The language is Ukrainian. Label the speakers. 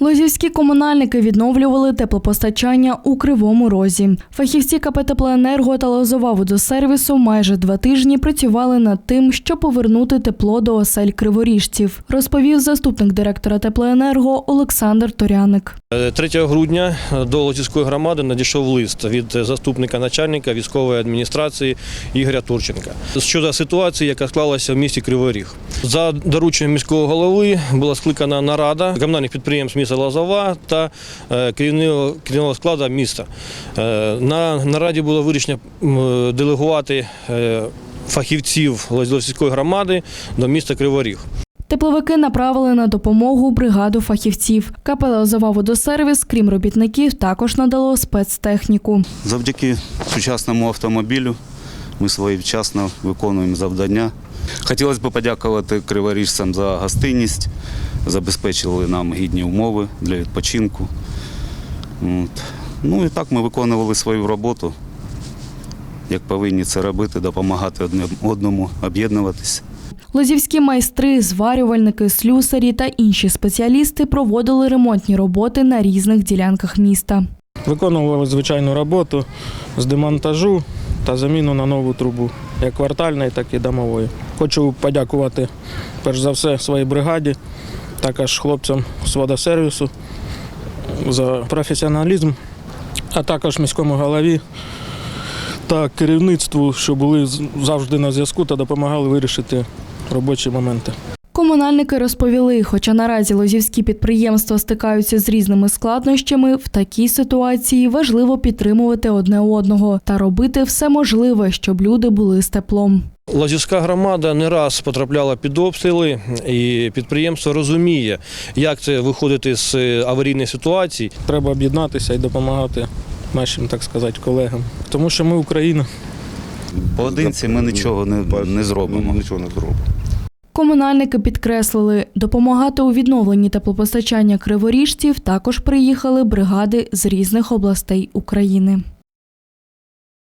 Speaker 1: Лозівські комунальники відновлювали теплопостачання у Кривому Розі. Фахівці КП «Теплоенерго» та Лозова водосервісу майже два тижні працювали над тим, щоб повернути тепло до осель криворіжців, розповів заступник директора «Теплоенерго» Олександр Торяник.
Speaker 2: 3 грудня до Лозівської громади надійшов лист від заступника начальника військової адміністрації Ігоря Турченка щодо ситуації, яка склалася в місті Кривий Ріг. За дорученням міського голови була скликана нарада комунальних підприємств міста Лозова та е, керівного, керівного складу міста. Е, На нараді було вирішено делегувати е, фахівців Лозівської громади до міста Кривий Ріг.
Speaker 1: Тепловики направили на допомогу бригаду фахівців. КП «Лозова водосервіс», крім робітників, також надало спецтехніку.
Speaker 3: Завдяки сучасному автомобілю ми своєчасно виконуємо завдання. Хотілося б подякувати криворіжцям за гостинність, забезпечили нам гідні умови для відпочинку. От. Ну і так ми виконували свою роботу, як повинні це робити, допомагати одному, об'єднуватися.
Speaker 1: Лозівські майстри, зварювальники, слюсарі та інші спеціалісти проводили ремонтні роботи на різних ділянках міста.
Speaker 4: Виконували звичайну роботу з демонтажу та заміну на нову трубу, як квартальної, так і домової. Хочу подякувати перш за все своїй бригаді, також хлопцям з водосервісу за професіоналізм, а також міському голові та керівництву, що були завжди на зв'язку та допомагали вирішити робочі моменти.
Speaker 1: Комунальники розповіли, хоча наразі лозівські підприємства стикаються з різними складнощами, в такій ситуації важливо підтримувати одне одного та робити все можливе, щоб люди були з теплом.
Speaker 2: Лазівська громада не раз потрапляла під обстріли, і підприємство розуміє, як це виходити з е, аварійної ситуації.
Speaker 4: Треба об'єднатися і допомагати нашим, так сказати, колегам. Тому що ми Україна.
Speaker 3: Поодинці ми нічого не, не зробимо.
Speaker 5: Нічого не зробимо.
Speaker 1: Комунальники підкреслили, допомагати у відновленні теплопостачання криворіжців також приїхали бригади з різних областей України.